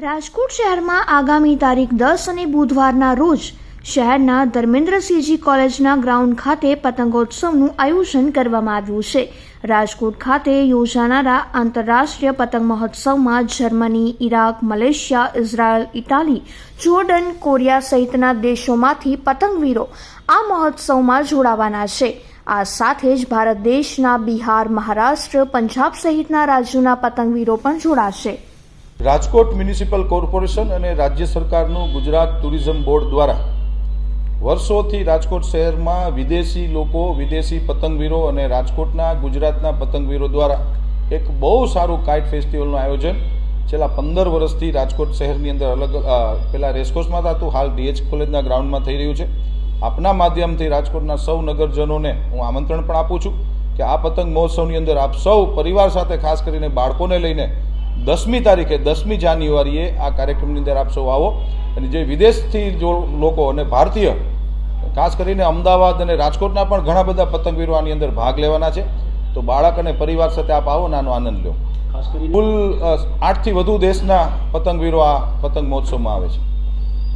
રાજકોટ શહેરમાં આગામી તારીખ દસ અને બુધવારના રોજ શહેરના ધર્મેન્દ્રસિંહજી કોલેજના ગ્રાઉન્ડ ખાતે પતંગોત્સવનું આયોજન કરવામાં આવ્યું છે. રાજકોટ ખાતે યોજાનારા આંતરરાષ્ટ્રીય પતંગ મહોત્સવમાં Germany, Iraq, Malaysia, Israel, Italy, Jordan, Korea સહિતના દેશોમાંથી પતંગવીરો આ મહોત્સવમાં જોડાવાના છે. આ સાથે જ ભારત દેશના બિહાર, મહારાષ્ટ્ર, પંજાબ સહિતના રાજ્યોના પતંગવીરો પણ જોડાશે. રાજકોટ મ્યુનિસિપલ કોર્પોરેશન અને રાજ્ય સરકારનું ગુજરાત ટુરિઝમ બોર્ડ દ્વારા વર્ષોથી રાજકોટ શહેરમાં વિદેશી લોકો, વિદેશી પતંગવીરો અને રાજકોટના ગુજરાતના પતંગવીરો દ્વારા એક બહુ સારું કાઇટ ફેસ્ટિવલનું આયોજન છેલ્લા પંદર વર્ષથી રાજકોટ શહેરની અંદર અલગ પહેલાં રેસકોર્સમાં થતું હાલ ડીએચ કોલેજના ગ્રાઉન્ડમાં થઈ રહ્યું છે. આપના માધ્યમથી રાજકોટના સૌ નગરજનોને હું આમંત્રણ પણ આપું છું કે આ પતંગ મહોત્સવની અંદર આપ સૌ પરિવાર સાથે ખાસ કરીને બાળકોને લઈને દસમી તારીખે દસમી જાન્યુઆરીએ આ કાર્યક્રમની અંદર આપ સૌ આવો. અને જે વિદેશથી જો લોકો અને ભારતીય ખાસ કરીને અમદાવાદ અને રાજકોટના પણ ઘણા બધા પતંગવીરો આની અંદર ભાગ લેવાના છે તો બાળક અને પરિવાર સાથે આપ આવો અને આનો આનંદ લો. કુલ આઠથી વધુ દેશના પતંગવીરો આ પતંગ મહોત્સવમાં આવે છે.